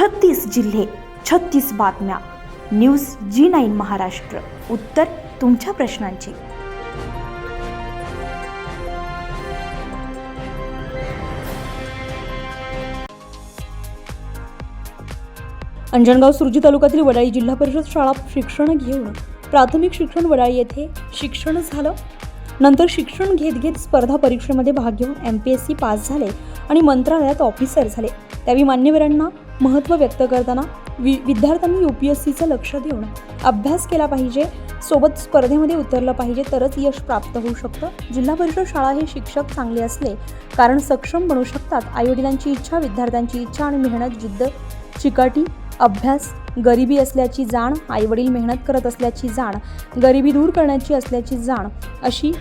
छत्तीस जिल्हे छत्तीस बातम्या. News G nine Maharashtra. उत्तर तुमच्या प्रश्नांची. अंजणगाव सुरजी तालुक्यातील वडाळी जिल्हा परिषद शाळा शिक्षण घेऊन प्राथमिक शिक्षण वडाळी येथे शिक्षण झालं. नंतर शिक्षण घेत घेत स्पर्धा परीक्षेमध्ये भाग घेऊन M P S C pass झाले आणि मंत्रालयात ऑफिसर झाले. त्यावेळी मान्यवरांना महत्त्व व्यक्त करताना वि विद्यार्थ्यांनी यू पी एस सीचं लक्ष देऊन अभ्यास केला पाहिजे सोबत स्पर्धेमध्ये उतरलं पाहिजे तरच यश प्राप्त होऊ शकतं. जिल्हा परिषद शाळा हे शिक्षक चांगले असले कारण सक्षम बनू शकतात आईवडिलांची इच्छा विद्यार्थ्यांची इच्छा आणि मेहनत जिद्द. चिकाटी अभ्यास गरिबी असल्याची जाण आईवडील मेहनत करत असल्याची जाण गरिबी दूर करण्याची असल्याची जाण अशी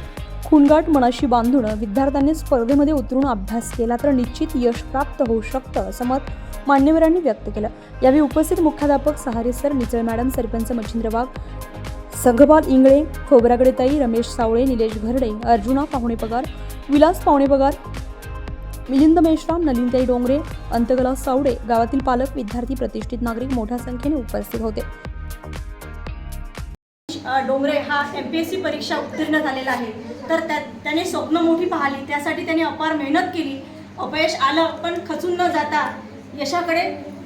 खूनगाठ मनाशी बांधून विद्यार्थ्यांनी स्पर्धेमध्ये उतरून अभ्यास केला तर निश्चित यश प्राप्त होऊ शकतं असं मत मान्यवरांनी व्यक्त केलं. यावेळी उपस्थित मुख्याध्यापक सहारे सर निचळ मॅडम सरपंच मच्छिंद्र वाघ संघपाल इंगळे खोबरागडेताई रमेश सावळे निलेश घरडे अर्जुना पाहुणे पगार विलास पाहुणे पगार मिलिंद मेश्राम नलिनताई डोंगरे अंतकला सावडे गावातील पालक विद्यार्थी प्रतिष्ठित नागरिक मोठ्या संख्येने उपस्थित होते. डोंगरे हा एम पी एस सी परीक्षा उत्तीर्ण झालेला आहे. तर त्या त्याने स्वप्न मोठी पाहिली. त्यासाठी त्याने अपार मेहनत केली. अपयश आलं पण खचून न जाता यशाकडे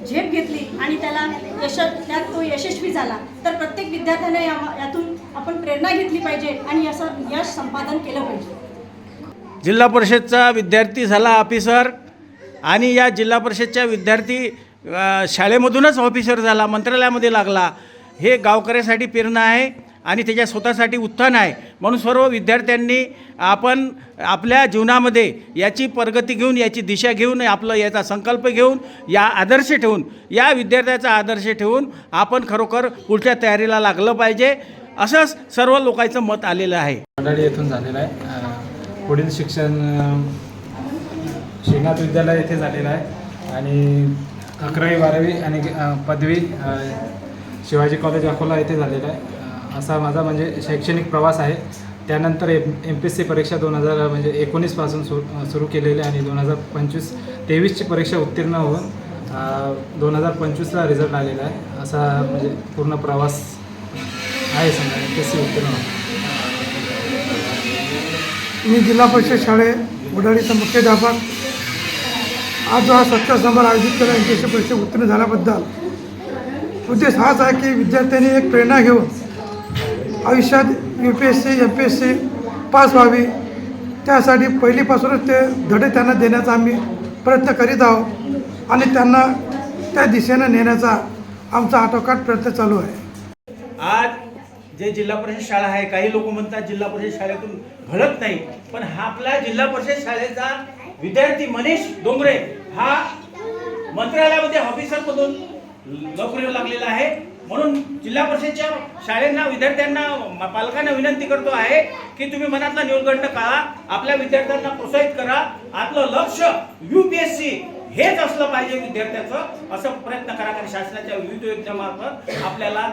झेप घेतली आणि त्याला यश त्यात तो यशस्वी झाला. तर प्रत्येक विद्यार्थ्याने या यातून आपण प्रेरणा घेतली पाहिजे आणि याचं यश संपादन केलं पाहिजे. जिल्हा परिषदचा विद्यार्थी झाला ऑफिसर आणि या जिल्हा परिषदच्या विद्यार्थी शाळेमधूनच ऑफिसर झाला मंत्रालयामध्ये लागला. हे गावकऱ्यासाठी प्रेरणा आहे. आणि त्याच्या स्वतःसाठी उत्थान आहे. म्हणून सर्व विद्यार्थ्यांनी आपण आपल्या जीवनामध्ये याची प्रगती घेऊन याची दिशा घेऊन आपलं याचा संकल्प घेऊन या आदर्श ठेवून या विद्यार्थ्याचा आदर्श ठेवून आपण खरोखर पुढच्या तयारीला लागलं पाहिजे. असंच सर्व लोकांचं मत आलेलं आहे. मंडळी येथून झालेलं आहे. पुढील शिक्षण श्रीनाथ विद्यालय येथे झालेलं आहे. आणि अकरावी बारावी आणि पदवी शिवाजी कॉलेज अकोला येथे झालेलं आहे. असा माझा म्हणजे शैक्षणिक प्रवास आहे. त्यानंतर M M P S C परीक्षा दोन हजार म्हणजे एकोणीसपासून सुरू सुरू केलेली आहे आणि दोन हजार पंचवीस तेवीसची परीक्षा उत्तीर्ण होऊन दोन हजार पंचवीसला रिझल्ट आलेला आहे. असा म्हणजे पूर्ण प्रवास आहे समजा एम पी एस सी उत्तीर्ण होऊन. मी जिल्हा परिषद शाळे उडाळीचा मुख्याध्यापक आज जो हा सत्कार समारंभ आयोजित केला एम पी परीक्षा उत्तीर्ण झाल्याबद्दल. उद्देश हाच आहे की विद्यार्थ्यांनी एक प्रेरणा घेऊन आयुष्यात U P S C M P S C pass व्हावी. त्यासाठी पहिलीपासूनच ते धडे त्यांना देण्याचा आम्ही प्रयत्न करीत आहोत. आणि त्यांना त्या दिशेनं नेण्याचा आमचा आटोकाट प्रयत्न चालू आहे. आज जे जिल्हा परिषद शाळा आहे काही लोक म्हणतात जिल्हा परिषद शाळेतून घडत नाही पण हा आपला जिल्हा परिषद शाळेचा विद्यार्थी मनीष डोंगरे हा मंत्रालयामध्ये ऑफिसर मधून लागलेला आहे. म्हणून जिल्हा परिषदच्या शाळेंना विद्यार्थ्यांना पालकांना विनंती करतो आहे की तुम्ही मनातला न्यूनगंड काढा आपल्या विद्यार्थ्यांना प्रोत्साहित करा. आपलं लक्ष युपीएससी हेच असलं पाहिजे विद्यार्थ्याचं असं प्रयत्न करा कारण शासनाच्या विविध योजनेमार्फत आपल्याला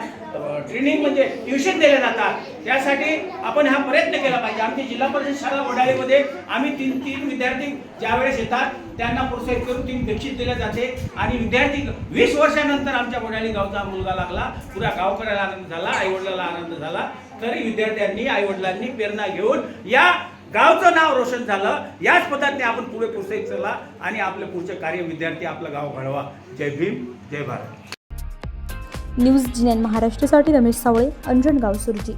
ट्रेनिंग म्हणजे ट्युशन दिले जातात. त्यासाठी आपण हा प्रयत्न केला पाहिजे. आमची जिल्हा परिषद शाळा वडाळीमध्ये आम्ही तीन तीन विद्यार्थी ज्यावेळेस येतात त्यांना प्रोत्साहित करून तीन बक्षीस दिले जाते. आणि विद्यार्थी वीस वर्षानंतर आमच्या वडाळी गावचा मुलगा लागला पुऱ्या गावकऱ्याला आनंद झाला आईवडिलाला आनंद झाला. तरी विद्यार्थ्यांनी आईवडिलांनी प्रेरणा घेऊन या गावचं नाव रोशन झालं. याच पद्धतीने आपण पुढे प्रोत्साहित चला आणि आपले पुढचे कार्य विद्यार्थी आपलं गाव घडवा. जय भीम जय भारत. न्यूज जी महाराष्ट्रासाठी रमेश सावळे अंजणगाव सुरजी.